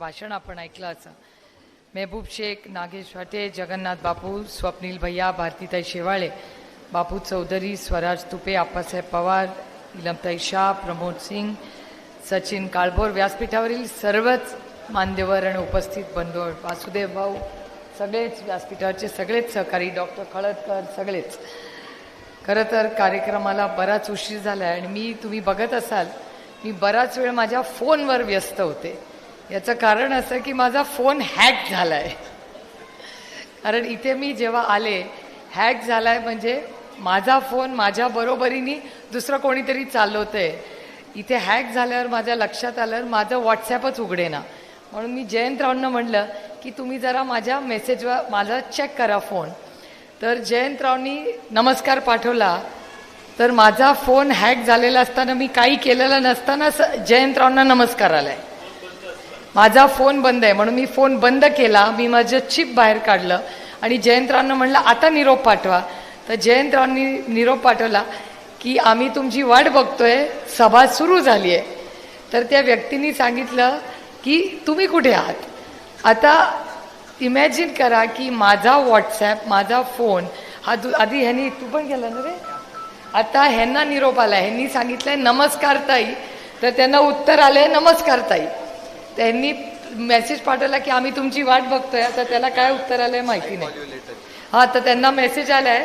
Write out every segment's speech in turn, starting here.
भाषण आपण ऐकलं असं. मेहबूब शेख नागेश वाटे जगन्नाथ बापू स्वप्नील भैया भारतीताई शेवाळे बापू चौधरी स्वराज तुपे आप्पासाहेब पवार इलमताई शाह प्रमोद सिंग सचिन काळभोर व्यासपीठावरील सर्वच मान्यवर आणि उपस्थित बंधू वासुदेव भाऊ सगळेच व्यासपीठावरचे सगळेच सहकारी डॉक्टर खळदकर सगळेच. खरं तर कार्यक्रमाला बराच उशीर झाला आहे आणि मी तुम्ही बघत असाल मी बराच वेळ माझ्या फोनवर व्यस्त होते. याचं कारण असं की माझा फोन हॅक झाला आहे कारण इथे मी जेव्हा आले हॅक झाला आहे म्हणजे माझा फोन माझ्या बरोबरीने दुसरं कोणीतरी चालवतंय. इथे हॅक झाल्यावर माझ्या लक्षात आल्यावर माझं व्हॉट्सॲपच उघडेना. म्हणून मी जयंतरावांना म्हणलं की तुम्ही जरा माझ्या मेसेजवर माझा चेक करा फोन तर जयंतरावनी नमस्कार पाठवला. तर माझा फोन हॅक झालेला असताना मी काही केलेलं नसताना स- जयंतरावांना नमस्कार आलाय. माझा फोन बंद आहे. म्हणून मी फोन बंद केला. मी माझं चिप बाहेर काढलं. आणि जयंतरावांना म्हणलं आता निरोप पाठवा. तर जयंतरावांनी निरोप पाठवला की आम्ही तुमची वाट बघतोय. सभा सुरू झाली आहे. तर त्या व्यक्तीने सांगितलं की तुम्ही कुठे आहात? आता इमॅजिन करा की माझा व्हॉट्सॲप माझा फोन हा दु आधी ह्यांनी तू पण गेला ना रे? आता ह्यांना निरोप आला ह्यांनी सांगितलं नमस्कार ताई. तर त्यांना उत्तर आलं नमस्कार ताई. त्यांनी मेसेज पाठवला की आम्ही तुमची वाट बघतोय. आता त्याला काय उत्तर आलंय माहिती नाही. हा तर त्यांना मेसेज आलाय.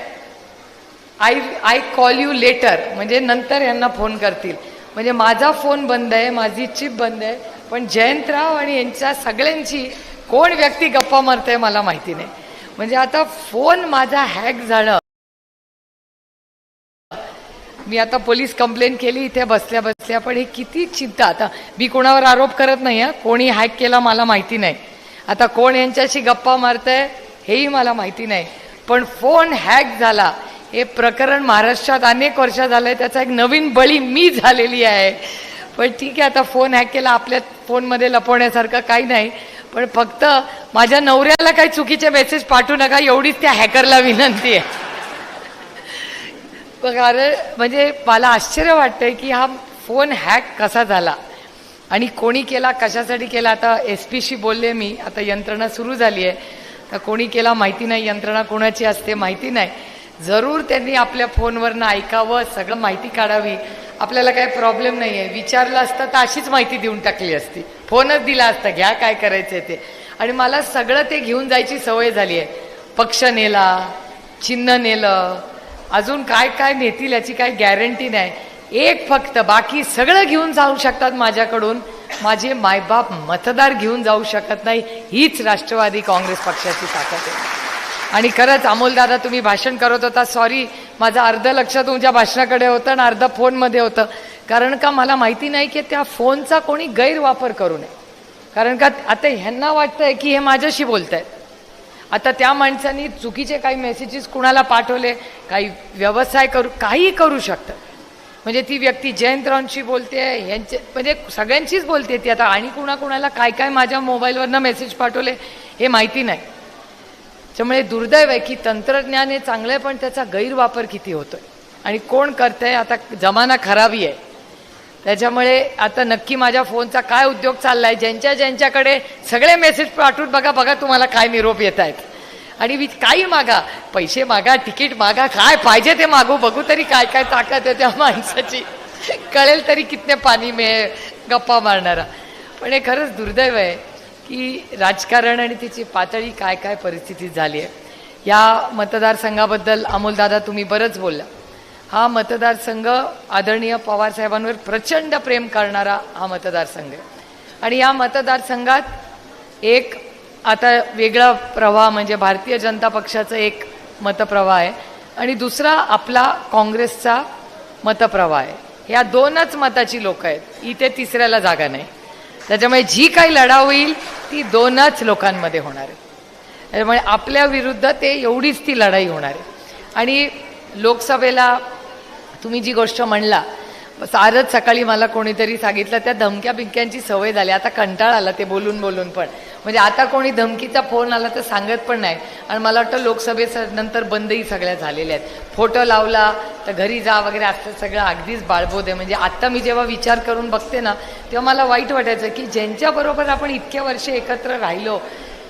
I I call you later म्हणजे नंतर यांना फोन करतील. म्हणजे माझा फोन बंद आहे माझी चिप बंद आहे पण जयंतराव आणि यांच्या सगळ्यांची कोण व्यक्ती गप्पा मारते मला माहिती नाही. म्हणजे आता फोन माझा हॅक झालं. मी आता पोलीस कंप्लेंट केली इथे बसल्या बसल्या पण हे किती चिंता. आता मी कोणावर आरोप करत नाही आहे कोणी हॅक केला मला माहिती नाही. आता कोण यांच्याशी गप्पा मारतंय हेही मला माहिती नाही. पण फोन हॅक झाला. हे प्रकरण महाराष्ट्रात अनेक वर्ष झालंय त्याचा एक नवीन बळी मी झालेली आहे. पण ठीक आहे आता फोन हॅक केला आपल्या फोनमध्ये लपवण्यासारखं काही नाही. पण फक्त माझ्या नवऱ्याला काही चुकीचे मेसेज पाठवू नका एवढीच त्या हॅकरला विनंती आहे. कारण म्हणजे मला आश्चर्य वाटतंय की हा फोन हॅक कसा झाला? आणि कोणी केला कशासाठी केला? आता एस पीशी बोलले मी आता यंत्रणा सुरू झाली आहे तर कोणी केला माहिती नाही यंत्रणा कोणाची असते माहिती नाही. जरूर त्यांनी आपल्या फोनवरनं ऐकावं सगळं माहिती काढावी. आपल्याला काही प्रॉब्लेम नाही आहे विचारलं असतं तर अशीच माहिती देऊन टाकली असती. फोनच दिला असता घ्या काय करायचं ते. आणि मला सगळं ते घेऊन जायची सवय झाली आहे पक्ष नेला चिन्ह नेलं अजून काय काय नेतील याची काय गॅरंटी नाही. एक फक्त बाकी सगळं घेऊन जाऊ शकतात माझ्याकडून. माझे मायबाप मतदार घेऊन जाऊ शकत नाही हीच राष्ट्रवादी काँग्रेस पक्षाची ताकद आहे. आणि खरंच अमोलदादा तुम्ही भाषण करत होता. सॉरी माझं अर्ध लक्ष तुमच्या भाषणाकडे होतं आणि अर्ध फोनमध्ये होतं. कारण का मला माहिती नाही की त्या फोनचा कोणी गैरवापर करू नये. कारण का आता ह्यांना वाटतंय की हे माझ्याशी बोलत आहेत आता त्या माणसांनी चुकीचे काही मेसेजेस कुणाला पाठवले? काही व्यवसाय करू काही करू शकतात म्हणजे ती व्यक्ती जयंतरावांशी बोलते ह्यांचे म्हणजे सगळ्यांशीच बोलते ती आता. आणि कुणाकुणाला काय काय माझ्या मोबाईलवरनं मेसेज पाठवले हे माहिती नाही. त्यामुळे दुर्दैव आहे की तंत्रज्ञान हे चांगलं आहे पण त्याचा गैरवापर किती होतोय? आणि कोण करतंय? आता जमाना खराबी आहे. त्याच्यामुळे आता नक्की माझ्या फोनचा काय उद्योग चालला आहे ज्यांच्या ज्यांच्याकडे सगळे मेसेज पाठवून बघा बघा तुम्हाला काय निरोप येत आहेत आणि मी काही मागा पैसे मागा तिकीट मागा काय पाहिजे ते मागू बघू तरी काय काय ताकद आहे त्या माणसाची. कळेल तरी कितने पाणी मिळेल गप्पा मारणारा. पण हे खरंच दुर्दैव आहे की राजकारण आणि तिची पातळी काय काय परिस्थिती झाली आहे. या मतदारसंघाबद्दल अमोलदादा तुम्ही बरंच बोलला. हा मतदारसंघ आदरणीय पवार साहेबांवर प्रचंड प्रेम करणारा हा मतदारसंघ आहे. आणि या मतदारसंघात एक आता वेगळा प्रवाह म्हणजे भारतीय जनता पक्षाचं एक मतप्रवाह आहे आणि दुसरा आपला काँग्रेसचा मतप्रवाह आहे. या दोनच मताची लोक आहेत. इथे तिसऱ्याला जागा नाही. त्याच्यामुळे जी काही लढा होईल ती दोनच लोकांमध्ये होणार आहे. त्याच्यामुळे आपल्या विरुद्ध ते एवढीच ती लढाई होणार आहे. आणि लोकसभेला तुम्ही जी गोष्ट म्हणला सारच सकाळी मला कोणीतरी सांगितलं त्या धमक्या बिमक्यांची सवय झाली. आता कंटाळ आला ते बोलून बोलून पण. म्हणजे आता कोणी धमकीचा फोन आला तर सांगत पण नाही. आणि मला वाटतं लोकसभेस नंतर बंदही सगळ्या झालेल्या आहेत. फोटो लावला तर घरी जा वगैरे असं सगळं अगदीच बाळबोध आहे. म्हणजे आत्ता मी जेव्हा विचार करून बघते ना तेव्हा मला वाईट वाटायचं की ज्यांच्याबरोबर आपण इतक्या वर्ष एकत्र राहिलो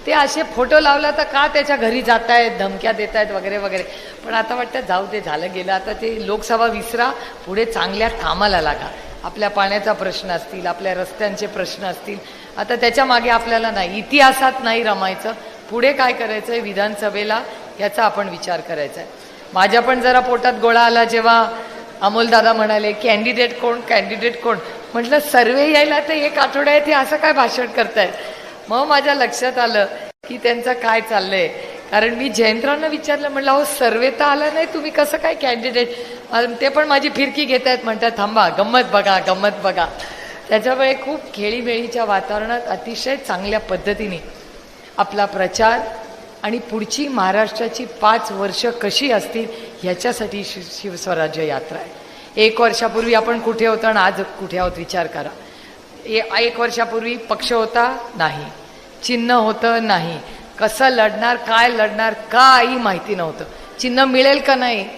ते असे फोटो लावला तर का त्याच्या घरी जात आहेत धमक्या देत आहेत वगैरे वगैरे. पण आता वाटतं जाऊ ते झालं गेलं. आता ते लोकसभा विसरा पुढे चांगल्या कामाला लागा. आपल्या पाण्याचा प्रश्न असतील आपल्या रस्त्यांचे प्रश्न असतील. आता त्याच्यामागे आपल्याला नाही इतिहासात नाही रमायचं. पुढे काय करायचं आहे विधानसभेला याचा आपण विचार करायचा आहे माझ्या पण जरा पोटात गोळा आला जेव्हा अमोलदादा म्हणाले कॅन्डिडेट कोण? कॅन्डिडेट कोण? म्हटलं सर्वे यायला तर एक आठवडा आहे ते असं काय भाषण करतायत? मग माझ्या लक्षात आलं की त्यांचं काय चाललंय. कारण मी जयंतरावनं विचारलं म्हटलं अहो सर्वे तर आला नाही तुम्ही कसं काय कॅन्डिडेट ते पण माझी फिरकी घेत आहेत म्हणतात थांबा गंमत बघा गंमत बघा. त्याच्यामुळे खूप खेळीमेळीच्या वातावरणात अतिशय चांगल्या पद्धतीने आपला प्रचार आणि पुढची महाराष्ट्राची पाच वर्ष कशी असतील ह्याच्यासाठी शि शिवस्वराज्य यात्रा आहे. एक वर्षापूर्वी आपण कुठे होतो आणि आज कुठे आहोत विचार करा. एक वर्षापूर्वी पक्ष होता नाही. चिन्ह होतं नाही. कसं लढणार काय लढणार काही माहिती नव्हतं. चिन्ह मिळेल का नाही?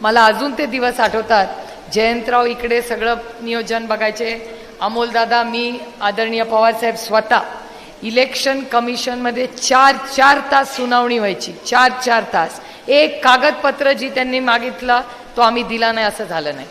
मला अजून ते दिवस आठवतात. जयंतराव इकडे सगळं नियोजन बघायचे. अमोलदादा मी आदरणीय पवारसाहेब स्वतः. इलेक्शन कमिशनमध्ये चार चार तास सुनावणी व्हायची. चार चार तास. एक कागदपत्र जी त्यांनी मागितला तो आम्ही दिला नाही असं झालं नाही.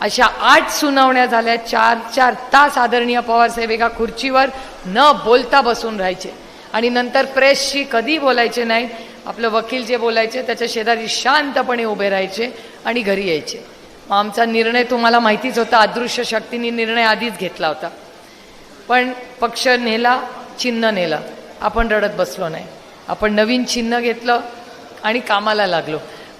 अशा आठ सुनावण्या झाल्या. चार चार तास आदरणीय पवारसाहेब एका खुर्चीवर न बोलता बसून राहायचे. आणि नंतर प्रेसशी कधी बोलायचे नाही आपलं वकील जे बोलायचे त्याच्या शेजारी शांतपणे उभे राहायचे आणि घरी यायचे. मग आमचा निर्णय तुम्हाला माहितीच होता अदृश्य शक्तीने निर्णय आधीच घेतला होता. पण पक्ष नेला चिन्ह नेलं. आपण रडत बसलो नाही. आपण नवीन चिन्ह घेतलं आणि कामाला लागलो.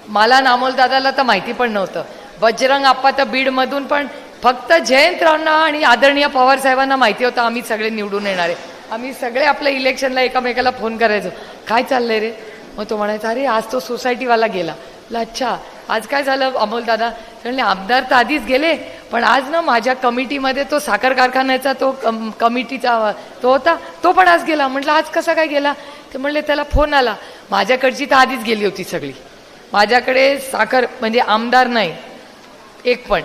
मला नामोलदादाला तर माहिती पण नव्हतं. बजरंग आप्पा तर बीडमधून पण फक्त जयंतरावना आणि आदरणीय पवार साहेबांना माहिती होतं आम्ही सगळे निवडून येणार आहे. आम्ही सगळे आपल्या इलेक्शनला एकामेकाला फोन करायचो. काय चाललंय रे? मग तो म्हणायचा अरे आज तो सोसायटीवाला गेला. अच्छा आज काय झालं अमोल दादा? म्हणले आमदार तर आधीच गेले पण आज ना माझ्या कमिटीमध्ये तो साखर कारखान्याचा तो कम- कमिटीचा तो होता तो पण आज गेला. म्हटलं आज कसा काय गेला? ते म्हणले त्याला फोन आला. माझ्याकडची तर आधीच गेली होती सगळी. माझ्याकडे साखर म्हणजे आमदार नाही. एक पण.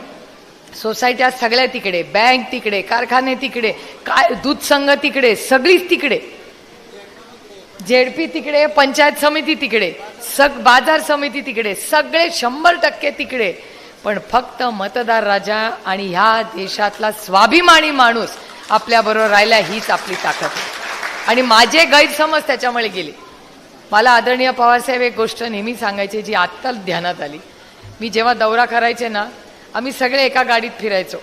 सोसायट्या सगळ्या तिकडे बँक तिकडे कारखाने तिकडे काय दूध संघ तिकडे सगळीच तिकडे. जेडपी तिकडे पंचायत समिती तिकडे सग बाजार समिती तिकडे सगळे शंभर टक्के तिकडे. पण फक्त मतदार राजा आणि ह्या देशातला स्वाभिमानी माणूस आपल्याबरोबर राहिला हीच आपली ताकद. आहे आणि माझे गैरसमज त्याच्यामुळे गेले. मला आदरणीय पवारसाहेब एक गोष्ट नेहमी सांगायची जी आत्ता ध्यानात आली. मी जेव्हा दौरा करायचे ना आम्ही सगळे एका गाडीत फिरायचो.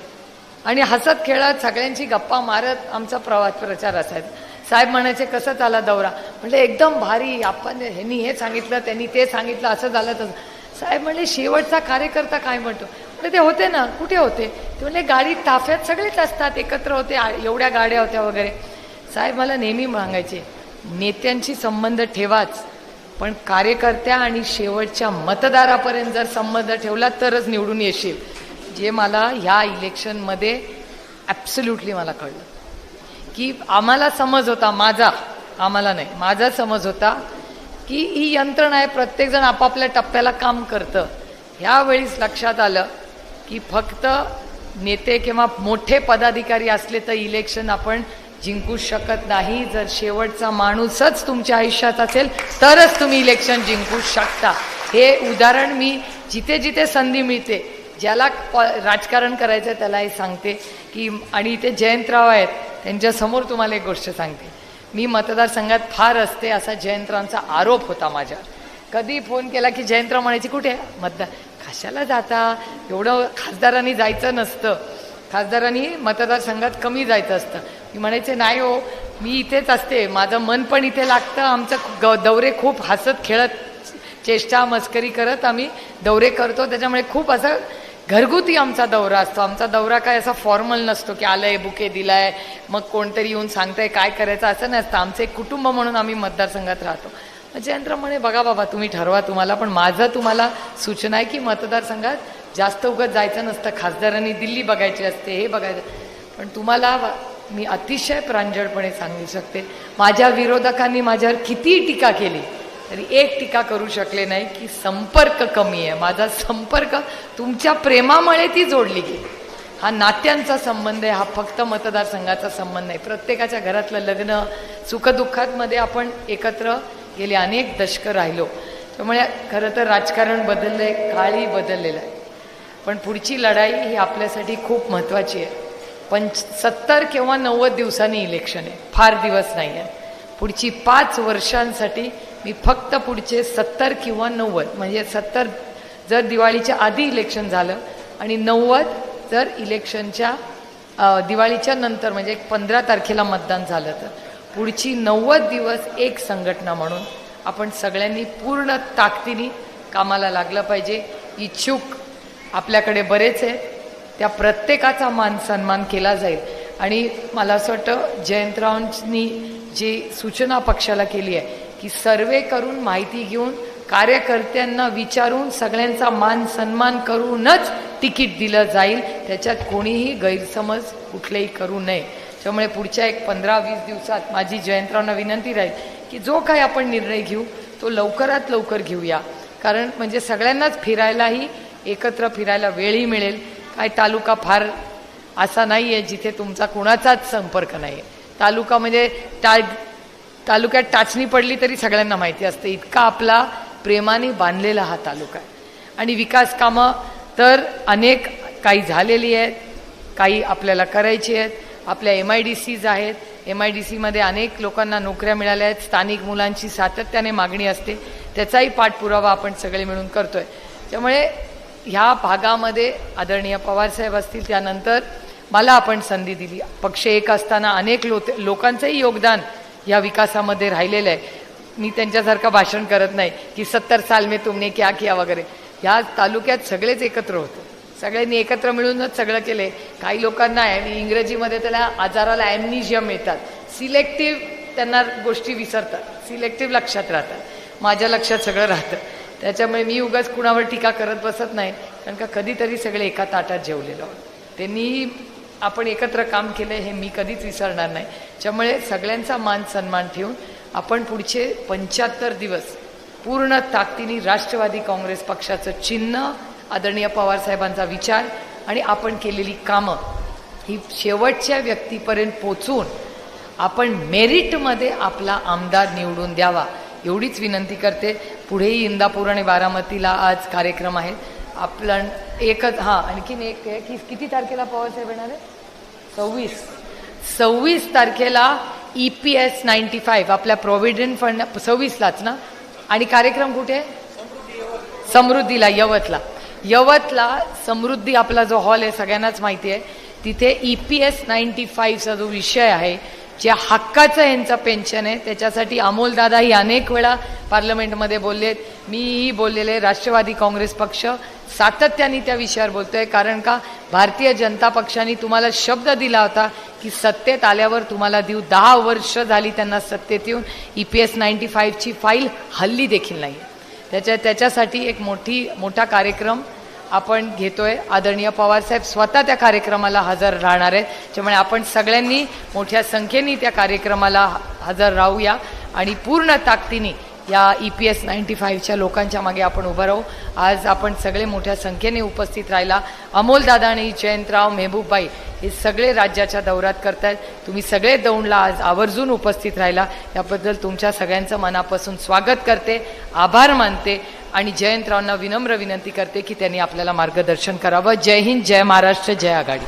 आणि हसत खेळत सगळ्यांची गप्पा मारत आमचा प्रवास प्रचार असायचा. साहेब म्हणायचे कसं झाला दौरा? म्हणजे एकदम भारी. आपण ह्यांनी हे सांगितलं त्यांनी ते सांगितलं असं झालं तसं. साहेब म्हणले शेवटचा कार्यकर्ता काय म्हणतो? म्हणजे ते होते ना. कुठे होते? ते म्हणले गाडी ताफ्यात सगळेच असतात. एकत्र होते एवढ्या गाड्या होत्या वगैरे. साहेब मला नेहमी मागायचे नेत्यांशी संबंध ठेवाच. पण कार्यकर्त्या आणि शेवटच्या मतदारापर्यंत जर संबंध ठेवला तरच निवडून येशील. जे मला ह्या इलेक्शनमध्ये ॲब्सल्युटली मला कळलं. की आम्हाला समज होता माझा आम्हाला नाही माझा समज होता की ही यंत्रणा आहे प्रत्येकजण आपापल्या टप्प्याला काम करतं. ह्यावेळीस लक्षात आलं की फक्त नेते किंवा मोठे पदाधिकारी असले तर इलेक्शन आपण जिंकू शकत नाही. जर शेवटचा माणूसच तुमच्या आयुष्यात असेल तरच तुम्ही इलेक्शन जिंकू शकता. हे उदाहरण मी जिथे जिथे संधी मिळते ज्याला प- राजकारण करायचं त्यालाही सांगते की आणि इथे जयंतराव आहेत त्यांच्यासमोर तुम्हाला एक गोष्ट सांगते. मी मतदारसंघात फार असते असा जयंतरावांचा आरोप होता माझ्या. कधी फोन केला की जयंतराव म्हणायचे कुठे मतदार कशाला जाता? एवढं खासदारांनी जायचं नसतं. खासदारांनी मतदारसंघात कमी जायचं असतं. मी म्हणायचे नाही हो मी इथेच असते. माझं मन पण इथे लागतं. आमचं ग दौरे खूप हसत खेळत चेष्टा मस्करी करत आम्ही दौरे करतो. त्याच्यामुळे खूप असं घरगुती आमचा दौरा असतो. आमचा दौरा काय असा फॉर्मल नसतो की आलंय बुके दिलाय मग कोणतरी येऊन सांगतंय काय करायचं असं नसतं. आमचं एक कुटुंब म्हणून आम्ही मतदारसंघात राहतो. जयंत्र म्हणे बघा बाबा तुम्ही ठरवा तुम्हाला पण माझं तुम्हाला सूचना आहे की मतदारसंघात जास्त उगत जायचं नसतं. खासदारांनी दिल्ली बघायची असते हे बघायचं. पण तुम्हाला मी अतिशय प्रांजळपणे सांगू शकते. माझ्या विरोधकांनी माझ्यावर किती टीका केली? तरी एक टीका करू शकले नाही की संपर्क कमी आहे. माझा संपर्क तुमच्या प्रेमामुळे ती जोडली गेली. हा नात्यांचा संबंध आहे हा फक्त मतदारसंघाचा संबंध आहे प्रत्येकाच्या घरातलं लग्न सुखदुःखांमध्ये आपण एकत्र गेले अनेक दशकं राहिलो. त्यामुळे खरं तर राजकारण बदललं आहे काळही बदललेलं आहे. पण पुढची लढाई ही आपल्यासाठी खूप महत्त्वाची आहे. पंच सत्तर किंवा नव्वद दिवसांनी इलेक्शन आहे. फार दिवस नाही आहे पुढची पाच वर्षांसाठी मी फक्त पुढचे सत्तर किंवा नव्वद म्हणजे सत्तर जर दिवाळीच्या आधी इलेक्शन झालं आणि नव्वद जर इलेक्शनच्या दिवाळीच्या नंतर म्हणजे एक पंधरा तारखेला मतदान झालं तर. पुढची नव्वद दिवस एक संघटना म्हणून आपण सगळ्यांनी पूर्ण ताकदीने कामाला लागलं पाहिजे. इच्छुक आपल्याकडे बरेच आहेत. त्या प्रत्येकाचा मान सन्मान केला जाईल. आणि मला असं वाटतं जयंतरावांनी जी सूचना पक्षाला केली आहे की सर्वे करून माहिती घेऊन कार्यकर्त्यांना विचारून सगळ्यांचा मान सन्मान करूनच तिकीट दिलं जाईल. त्याच्यात कोणीही गैरसमज कुठलेही करू नये. त्यामुळे पुढच्या एक पंधरा वीस दिवसात माझी जयंतरावांना विनंती राहील की जो काही आपण निर्णय घेऊ तो लवकरात लवकर घेऊया. कारण म्हणजे सगळ्यांनाच फिरायलाही एकत्र फिरायला वेळही मिळेल. काय तालुका फार असा नाही आहे जिथे तुमचा कुणाचाच संपर्क नाही आहे तालुका म्हणजे टा तालुक्यात टाचणी पडली तरी सगळ्यांना माहिती असते. इतका आपला प्रेमाने बांधलेला हा तालुका आहे. आणि विकास कामं तर अनेक काही झालेली आहेत काही आपल्याला करायची आहेत. आपल्या एम आय डी सीज आहेत. एम आय डी सीमध्ये अनेक लोकांना नोकऱ्या मिळाल्या आहेत. स्थानिक मुलांची सातत्याने मागणी असते. त्याचाही पाठपुरावा आपण सगळे मिळून करतोय. त्यामुळे ह्या भागामध्ये आदरणीय पवारसाहेब असतील त्यानंतर मला आपण संधी दिली. पक्ष एक असताना अनेक लो लोकांचंही योगदान या विकासामध्ये राहिलेलं आहे. मी त्यांच्यासारखं भाषण करत नाही की सत्तर साल में तुमने क्या किया वगैरे. ह्या तालुक्यात सगळेच एकत्र होते. सगळ्यांनी एकत्र मिळूनच सगळं केले. काही लोकांना आहे इंग्रजीमध्ये त्याला आजाराला ॲमनिजियम येतात सिलेक्टिव्ह त्यांना गोष्टी विसरतात. सिलेक्टिव्ह लक्षात राहतात. माझ्या लक्षात सगळं राहतं. त्याच्यामुळे मी उगाच कुणावर टीका करत बसत नाही. कारण का कधीतरी सगळे एका ताटात जेवलेलो त्यांनी आपण एकत्र काम केलं हे मी कधीच विसरणार नाही. त्यामुळे सगळ्यांचा मान सन्मान ठेवून आपण पुढचे पंच्याहत्तर दिवस पूर्ण ताकदीने राष्ट्रवादी काँग्रेस पक्षाचं चिन्ह आदरणीय पवारसाहेबांचा विचार आणि आपण केलेली कामं ही शेवटच्या व्यक्तीपर्यंत पोचून आपण मेरिटमध्ये आपला आमदार निवडून द्यावा एवढीच विनंती करते. पुढेही इंदापूर आणि बारामतीला आज कार्यक्रम आहेत आपलं एकच हां आणखीन एक आहे की किती तारखेला पवारसाहेब येणार आहे? सव्वीस. सव्वीस तारखेला E P S ninety five आपल्या प्रॉव्हिडंट फंड सव्वीसलाच ना? आणि कार्यक्रम कुठे? समृद्धीला यवतला. यवतला समृद्धी आपला जो हॉल आहे सगळ्यांनाच माहिती आहे. तिथे ई पी एस नाईन्टी फाईव्हचा जो विषय आहे जे हक्काचं यांचं पेन्शन आहे त्याच्यासाठी अमोलदादा ही अनेक वेळा पार्लमेंटमध्ये बोललेत. मीही बोललेले राष्ट्रवादी काँग्रेस पक्ष. सातत्याने त्या विषयावर बोलतोय कारण का? भारतीय जनता पक्षाने तुम्हाला शब्द दिला होता की सत्तेत आल्यावर तुम्हाला देऊ. दहा वर्ष झाली त्यांना सत्तेत येऊन ई पी एस नाईन्टी फाईव्हची फाईल हल्ली देखील नाही त्याच्या त्याच्यासाठी एक मोठी मोठा कार्यक्रम आपण घेतोय. आदरणीय पवारसाहेब स्वतः त्या कार्यक्रमाला हजर राहणार आहेत. त्यामुळे आपण सगळ्यांनी मोठ्या संख्येने त्या कार्यक्रमाला हजर राहूया. आणि पूर्ण ताकदीने या ई पी एस नाईन्टी फाईव्हच्या लोकांच्या मागे आपण उभं राहू. आज आपण सगळे मोठ्या संख्येने उपस्थित राहिला. अमोलदादा आणि जयंतराव मेहबूबबाई हे सगळे राज्याच्या दौऱ्यात करतायत. तुम्ही सगळे दौंडला आज आवर्जून उपस्थित राहिला. याबद्दल तुमच्या सगळ्यांचं मनापासून स्वागत करते आभार मानते आणि जयंतरावांना विनम्र विनंती करते की त्यांनी आपल्याला मार्गदर्शन करावं. जय हिंद जय महाराष्ट्र जय आघाडी.